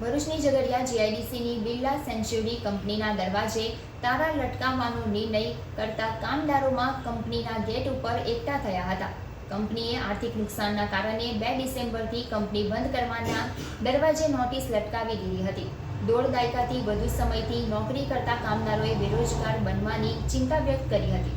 ભરૂચની ઝઘડિયા જીઆઈડીસીની બિરલા સેન્ચ્યુરી કંપનીના દરવાજે તારા લટકાવવાનો નિર્ણય કરતા કામદારોમાં કંપનીના ગેટ ઉપર એકઠા થયા હતા. કંપનીએ આર્થિક નુકસાનના કારણે બે ડિસેમ્બરથી કંપની બંધ કરવાના દરવાજે નોટિસ લટકાવી દીધી હતી. દોઢ દાયકાથી વધુ સમયથી નોકરી કરતા કામદારોએ બેરોજગાર બનવાની ચિંતા વ્યક્ત કરી હતી.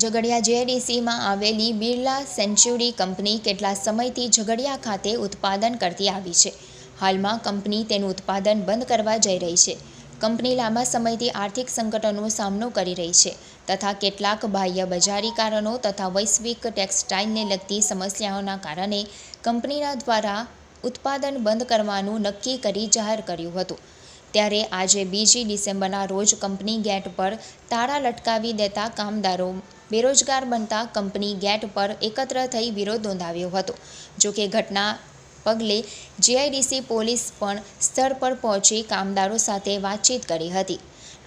ઝઘડિયા જેડીસીમાં આવેલી બિરલા સેન્ચ્યુરી કંપની કેટલા સમયથી ઝઘડિયા ખાતે ઉત્પાદન કરતી આવી છે. હાલમાં કંપની તેનું ઉત્પાદન બંધ કરવા જઈ રહી છે. કંપની લાંબા સમયથી આર્થિક સંકટોનો સામનો કરી રહી છે તથા કેટલાક બાહ્ય બજારી કારણો તથા વૈશ્વિક ટેક્સટાઇલને લગતી સમસ્યાઓના કારણે કંપનીના દ્વારા ઉત્પાદન બંધ કરવાનું નક્કી કરી જાહેર કર્યું હતું. ત્યારે આજે બીજી ડિસેમ્બરના રોજ કંપની ગેટ પર તાળા લટકાવી દેતા કામદારો બેરોજગાર બનતા કંપની ગેટ પર એકત્ર થઈ વિરોધ નોંધાવ્યો હતો. જોકે ઘટના પગલે જીઆઈડીસી પોલીસ પણ સ્થળ પર પહોંચી કામદારો સાથે વાતચીત કરી હતી.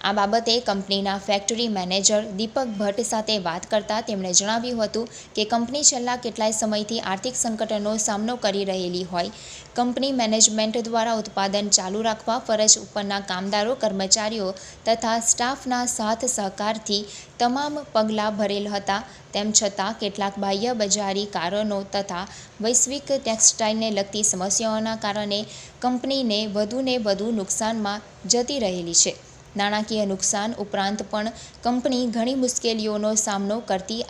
આ બાબતે કંપનીના ફેક્ટરી મેનેજર દીપક ભટ્ટ સાથે વાત કરતા તેમણે જણાવ્યું હતું કે કંપની છેલ્લા કેટલાય સમયથી આર્થિક સંકટનો સામનો કરી રહેલી હોય. કંપની મેનેજમેન્ટ દ્વારા ઉત્પાદન ચાલુ રાખવા ફરજ ઉપરના કામદારો, કર્મચારીઓ તથા સ્ટાફના સાથ સહકારથી તમામ પગલાં ભરેલ હતા. તેમ છતાં, કેટલાક બાહ્ય બજારી કારણો તથા વૈશ્વિક ટેક્સટાઇલને લગતી સમસ્યાઓના કારણે કંપનીને વધુને વધુ નુકસાનમાં જતી રહેલી છે. નાણાકીય નુકસાન ઉપરાંત પણ કંપની ઘણી મુશ્કેલીઓનો સામનો કરતી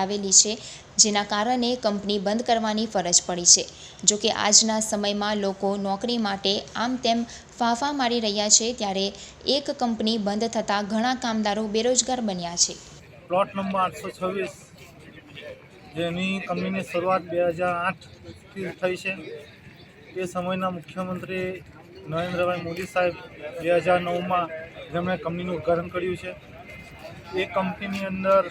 આવેલી છે, જેના કારણે કંપની બંધ કરવાની ફરજ પડી છે. જોકે આજના સમયમાં લોકો નોકરી માટે આમ તેમ ફાંફા મારી રહ્યા છે, ત્યારે એક કંપની બંધ થતાં ઘણા કામદારો બેરોજગાર બન્યા છે. પ્લોટ નંબર આઠસો છવ્વીસ, જેની કંપનીની શરૂઆત બે હજાર આઠથી થઈ છે. એ સમયના મુખ્યમંત્રી નરેન્દ્રભાઈ મોદી સાહેબ બે હજાર નવમાં જેમણે કંપનીનું ઉદ્ઘાટન કર્યું છે. એ કંપનીની અંદર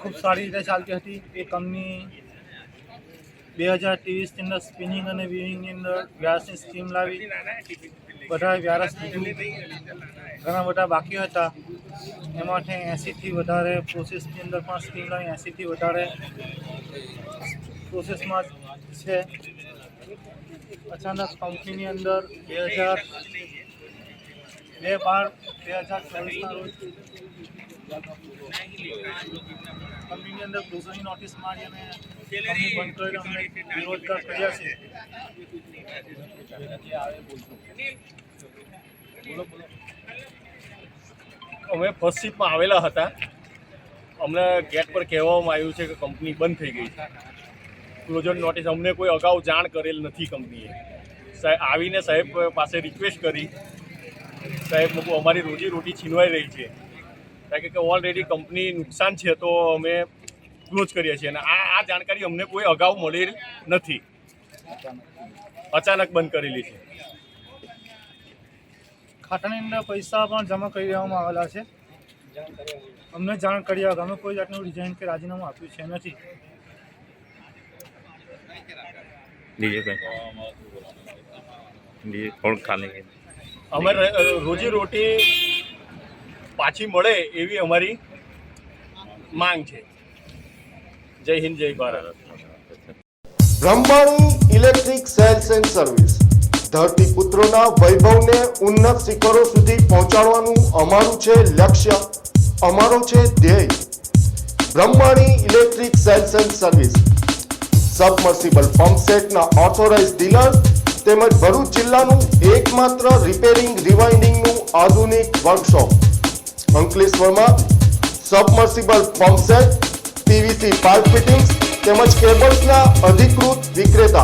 ખૂબ સારી રીતે ચાલતી હતી. એ કંપની બે હજાર ત્રેવીસની અંદર સ્પિનિંગ અને વિવિંગની અંદર વ્યાસની સ્કીમ લાવી. બધા વ્યારસ લીધું. ઘણા બધા બાકી હતા. એમાંથી એંસીથી વધારે પ્રોસેસની અંદર પણ સ્કીમ લાવી. એંસીથી વધારે પ્રોસેસમાં છે. અચાનક કંપનીની અંદર બે હજાર બે બાર બે હજાર ચોવીસના રોજ અમે ફર્સ્ટ સીટમાં આવેલા હતા. અમને ગેટ પર કહેવામાં આવ્યું છે કે કંપની બંધ થઈ ગઈ છે. ક્લોઝર નોટિસ અમને કોઈ અગાઉ જાણ કરેલ નથી કંપનીએ. આવીને સાહેબ પાસે રિક્વેસ્ટ કરી. સાહેબ લોકો અમારી રોજી રોટી છીનવાઈ રહી છે. કારણ કે ઓલરેડી કંપની નુકસાન છે તો અમે ક્લોઝ કરીએ છીએ. અને આ આ જાણકારી અમને કોઈ અગાઉ મળેલ નથી. અચાનક બંધ કરેલી છે. ખાતાની અંદર પૈસા પણ જમા કરી દેવામાં આવેલા છે. અમને જાણ કર્યા અમે કોઈ જાતનું રિઝાઇન કે રાજીનામું આપ્યું છે નથી. ખાલી? અમે રોજી રોટી પાછી મળે એવી અમારી માંગ છે. જય હિન્દ, જય Bharat. Brahmani electric sales and service. ધરતી પુત્રોના વૈભવને ઉન્નત શિખરો સુધી પહોંચાડવાનું અમારું છે લક્ષ્ય, અમારો છે ધ્યેય. Brahmani electric sales and service. Submersible pump સેટના ઓથોરાઇઝ ડીલર તેમજ ભરૂચ જિલ્લાનું એકમાત્ર રિપેરિંગ રિવાઇન્ડિંગનું આધુનિક વર્કશોપ અંકલેશ્વરમાં submersible pump PVC pipe fittings તેમજ કેબલ્સના અધિકૃત વિક્રેતા.